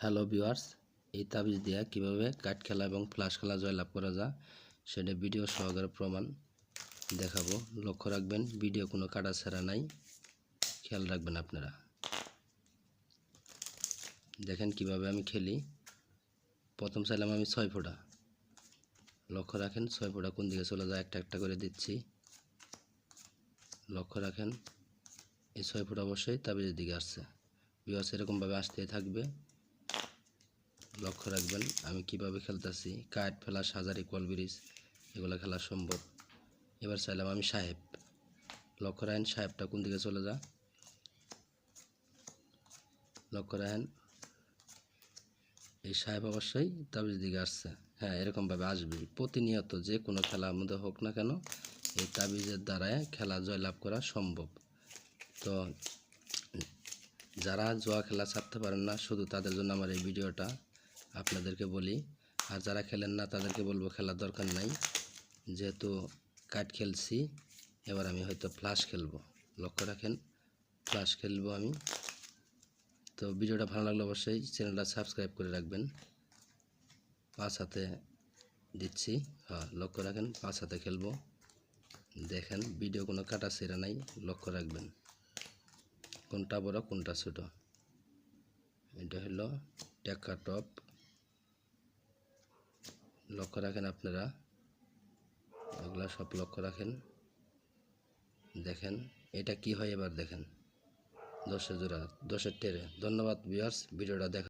Hello viewers, এই তাবিজ দিয়ে কীভাবে কাঠ খেলা এবং ফ্লাশ খেলা জয়লাভ করা যায় সেটা ভিডিও সহকারে প্রমাণ দেখাবো। লক্ষ্য রাখবেন, ভিডিও কোনো কাটা ছাড়া নাই। খেয়াল রাখবেন আপনারা। দেখেন কীভাবে আমি খেলি। প্রথম চাইলাম আমি ছয় ফোঁটা। লক্ষ্য রাখেন, ছয় ফোঁটা কোন দিকে চলে যায়, একটা একটা করে দিচ্ছি। লক্ষ্য রাখেন, এই ছয় ফুট অবশ্যই তাবিজের দিকে আসছে। বিবাস এরকমভাবে আসতেই থাকবে। লক্ষ্য রাখবেন, আমি কীভাবে খেলতেছি, কাঠ ফেলা সাজারি কল ব্রিজ, এগুলো খেলা সম্ভব। এবার চাইলাম আমি সাহেব। লক্ষ্য রাখেন, সাহেবটা কোন দিকে চলে যা। লক্ষ্য রাখেন, এই সাহেব অবশ্যই তাবিজ দিকে আসছে। হ্যাঁ এরকমভাবে আসবে। প্রতিনিয়ত যে কোনো খেলার মধ্যে হোক না কেন, এই তাবিজের দ্বারায় খেলা জয়লাভ করা সম্ভব। তো যারা জোয়া খেলা ছাড়তে পারেন না, শুধু তাদের জন্য আমার এই ভিডিওটা। আপনাদেরকে বলি, আর যারা খেলেন না তাদেরকে বলব খেলার দরকার নাই। যেহেতু কাঠ খেলছি, এবার আমি হয়তো ফ্লাশ খেলব। লক্ষ্য রাখেন ফ্লাশ খেলব আমি। তো ভিডিওটা ভালো লাগলে অবশ্যই চ্যানেলটা সাবস্ক্রাইব করে রাখবেন। পাঁচ হাতে দিচ্ছি। হ্যাঁ লক্ষ্য রাখেন, পাঁচ হাতে খেলব। দেখেন ভিডিও কোনো কাটা সেরা নাই, লক্ষ্য রাখবেন। কোনটা বড়, কোনটা ছোট। এটা হলো টেক্কা টপ। লক্ষ্য রাখেন আপনারা। এগুলা সব লক্ষ্য রাখেন। দেখেন, এটা কি হয় এবার দেখেন। দশের জোড়া দশের টেরে। ধন্যবাদ বিয়ার্স ভিডিওটা দেখা